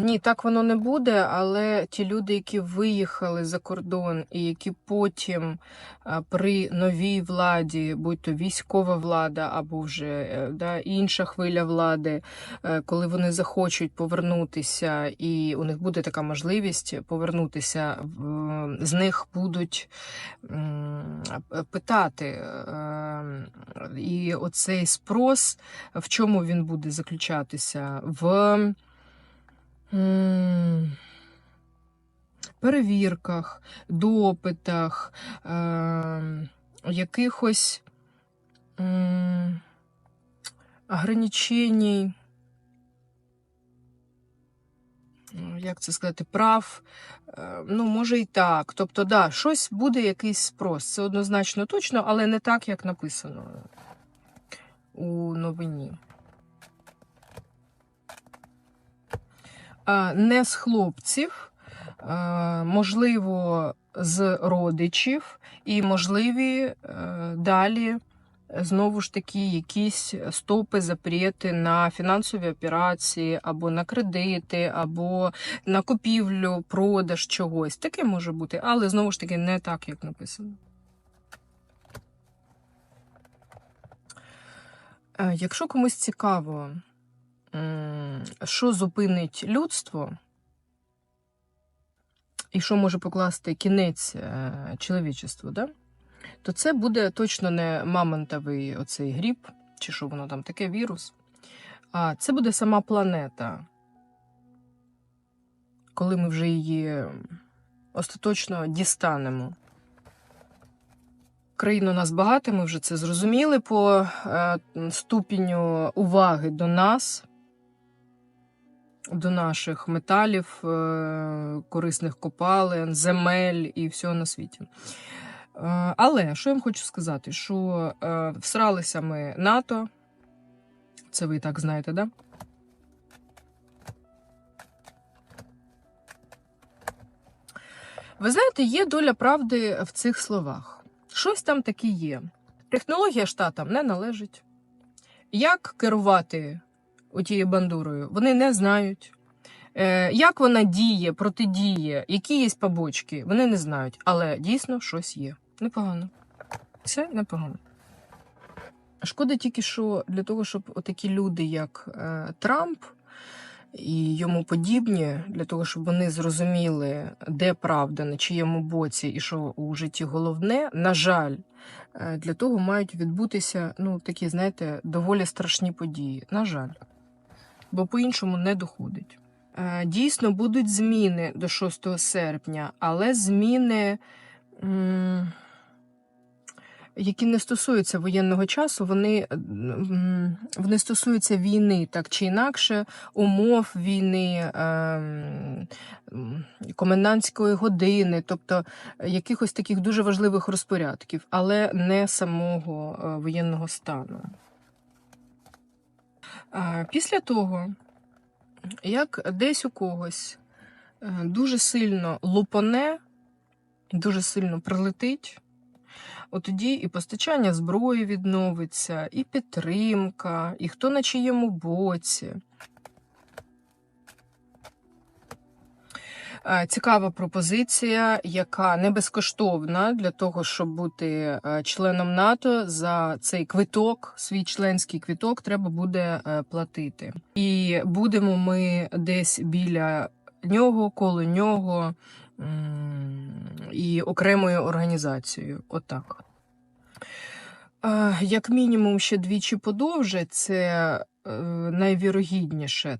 Ні, так воно не буде, але ті люди, які виїхали за кордон і які потім при новій владі, будь то військова влада або вже е, да, інша хвиля влади, е, коли вони захочуть повернутися, і у них буде така можливість повернутися, з них будуть питати. е, І оцей спрос, в чому він буде заключатися? В перевірках, допитах, е, якихось м, ограниченій, як це сказати, прав. Е, Ну, може і так. Тобто, да, щось буде якийсь спрос. Це однозначно точно, але не так, як написано у новині. Не з хлопців, можливо, з родичів, і можливі е, далі знову ж таки якісь стопи, запрети на фінансові операції, або на кредити, або на купівлю, продаж чогось. Таке може бути, але знову ж таки не так, як написано. Е, Якщо комусь цікаво, що зупинить людство, і що може покласти кінець е, чоловічеству, да? то це буде точно не мамонтовий оцей гріб, чи що воно там таке вірус. А це буде сама планета. Коли ми вже її остаточно дістанемо. Країна у нас багата, ми вже це зрозуміли по е, ступеню уваги до нас, до наших металів, е, корисних копалин, земель і всього на світі. Е, але що я вам хочу сказати, що е, всралися ми НАТО, це ви і так знаєте, да? Ви знаєте, є доля правди в цих словах. Щось там таке є. Технологія штатам не належить. Як керувати отією бандурою, вони не знають. Е, як вона діє, протидіє, які є побочки, вони не знають. Але дійсно щось є. Непогано. Це непогано. Шкода тільки, що для того, щоб отакі люди, як е, Трамп і йому подібні, для того, щоб вони зрозуміли, де правда, на чиєму боці і що у житті головне, на жаль, е, для того мають відбутися ну, такі, знаєте, доволі страшні події. На жаль. Бо по-іншому не доходить. Е, Дійсно, будуть зміни до 6 серпня, але зміни, які не стосуються воєнного часу, вони, вони стосуються війни так чи інакше, умов війни, ем, комендантської години, тобто якихось таких дуже важливих розпорядків, але не самого е, воєнного стану. Після того, як десь у когось е, дуже сильно лупане, дуже сильно прилетить, от тоді і постачання зброї відновиться, і підтримка, і хто на чиєму боці. Цікава пропозиція, яка не безкоштовна для того, щоб бути е, членом НАТО. За цей квиток, свій членський квиток, треба буде е, платити. І будемо ми десь біля нього, коло нього і окремою організацією. Отак. Е, Як мінімум, ще двічі подовже, це е, найвірогідніше.